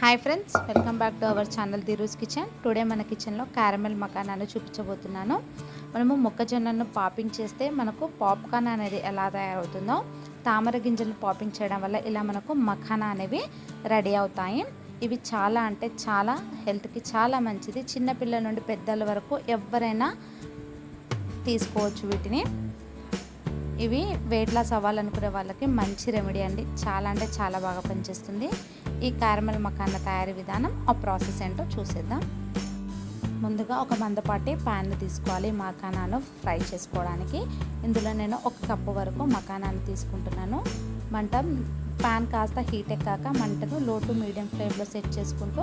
Hi friends welcome back to our channel Dheeru's kitchen today మన కిచెన్లో caramel మకానాను చూపించబోతున్నాను. మనము మొక్కజొన్నను పాపింగ్ చేస్తే మనకు పాప్కార్న్ అనేది ఎలా తయారవుతుందో తామర గింజలు పాపింగ్ చేయడం వల్ల ఇలా మనకు మఖానా అనేవి రెడీ అవుతాయి. ఇవి చాలా అంటే చాలా హెల్త్కి చాలా మంచిది. చిన్నపిల్లల నుండి పెద్దల వరకు ఎవరైనా తీసుకోవచ్చు వీటిని. ఇవి వెయిట్ లాస్ అవ్వాలనుకునే వాళ్ళకి మంచి రెమెడీ అండి. చాలా అంటే చాలా బాగా పనిచేస్తుంది. ఈ క్యారమెల్ మకాన తయారీ విధానం ఆ ప్రాసెస్ ఏంటో చూసేద్దాం. ముందుగా ఒక మందపాటి ప్యాన్ తీసుకోవాలి మకానాను ఫ్రై చేసుకోవడానికి. ఇందులో నేను ఒక కప్పు వరకు మకానాన్ని తీసుకుంటున్నాను. మంట ప్యాన్ కాస్త హీట్ ఎక్కాక మంటను లో టు మీడియం ఫ్లేమ్లో సెట్ చేసుకుంటూ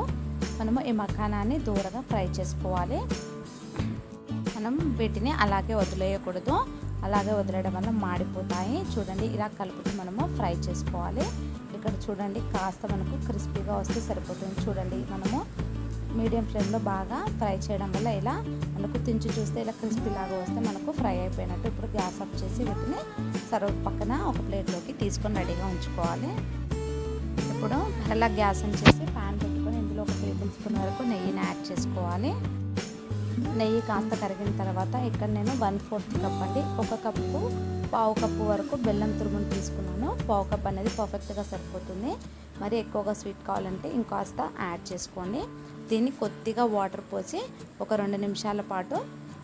మనము ఈ మకానాన్ని దూరగా ఫ్రై చేసుకోవాలి. మనం వీటిని అలాగే వదిలేయకూడదు. అలాగే వదిలేయడం వల్ల మాడిపోతాయి. చూడండి ఇలా కలుపుతూ మనము ఫ్రై చేసుకోవాలి. ఇక్కడ చూడండి కాస్త మనకు క్రిస్పీగా వస్తే సరిపోతుంది. చూడండి మనము మీడియం ఫ్లేమ్లో బాగా ఫ్రై చేయడం వల్ల ఇలా మనకు తించి చూస్తే ఇలా క్రిస్పీ లాగా వస్తే మనకు ఫ్రై అయిపోయినట్టు ఇప్పుడు గ్యాస్ ఆఫ్ చేసి వీటిని సర్వ్ పక్కన ఒక ప్లేట్లోకి తీసుకొని రెడీగా ఉంచుకోవాలి. ఇప్పుడు అలా గ్యాస్ ఆన్ చేసి ప్యాన్ పెట్టుకొని ఇందులో ఒక టేబుల్ స్పూన్ వరకు నెయ్యిని యాడ్ చేసుకోవాలి. నెయ్యి కాస్త కరిగిన తర్వాత ఇక్కడ నేను వన్ ఫోర్త్ కప్ అండి. ఒక కప్పు పావు కప్పు వరకు బెల్లం తురుమును తీసుకున్నాను. పావు కప్ అనేది పర్ఫెక్ట్గా సరిపోతుంది. మరి ఎక్కువగా స్వీట్ కావాలంటే ఇంకాస్త యాడ్ చేసుకోండి. దీన్ని కొద్దిగా వాటర్ పోసి ఒక రెండు నిమిషాల పాటు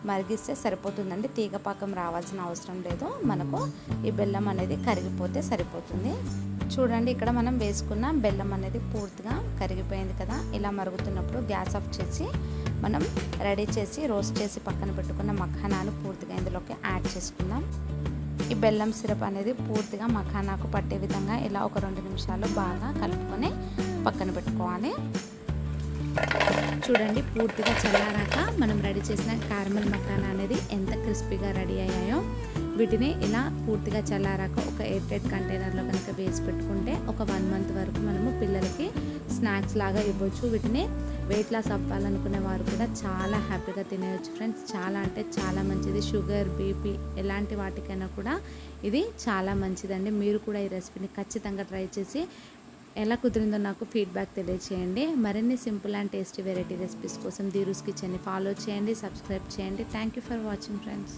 మరిగిస్తే సరిపోతుందండి. తీగపాకం రావాల్సిన అవసరం లేదు. మనకు ఈ బెల్లం అనేది కరిగిపోతే సరిపోతుంది. చూడండి ఇక్కడ మనం వేసుకున్న బెల్లం అనేది పూర్తిగా కరిగిపోయింది కదా. ఇలా మరుగుతున్నప్పుడు గ్యాస్ ఆఫ్ చేసి మనం రెడీ చేసి రోస్ట్ చేసి పక్కన పెట్టుకున్న మఖానాను పూర్తిగా ఇందులోకి యాడ్ చేసుకుందాం. ఈ బెల్లం సిరప్ అనేది పూర్తిగా మఖానాకు పట్టే విధంగా ఇలా ఒక రెండు నిమిషాలు బాగా కలుపుకొని పక్కన పెట్టుకోవాలి. చూడండి పూర్తిగా చల్లారాక మనం రెడీ చేసిన కార్మల్ మకానా అనేది ఎంత క్రిస్పీగా రెడీ అయ్యాయో వీటిని ఇలా పూర్తిగా చల్లారాక ఒక ఎయిర్ టైట్ కంటైనర్లో కనుక వేసి పెట్టుకుంటే ఒక వన్ మంత్ వరకు మనము పిల్లలకి స్నాక్స్ లాగా ఇవ్వచ్చు. వీటిని వెయిట్ లాస్ అవ్వాలనుకునే వారు కూడా చాలా హ్యాపీగా తినేయచ్చు ఫ్రెండ్స్. చాలా అంటే చాలా మంచిది. షుగర్ బీపీ ఎలాంటి వాటికైనా కూడా ఇది చాలా మంచిదండి. మీరు కూడా ఈ రెసిపీని ఖచ్చితంగా ట్రై చేసి ఎలా కుదిరిందో నాకు ఫీడ్బ్యాక్ తెలియచేయండి. మరిన్ని simple and tasty variety recipes కోసం ధీరూస్ కిచెన్ని ఫాలో చేయండి సబ్స్క్రైబ్ చేయండి. Thank you for watching friends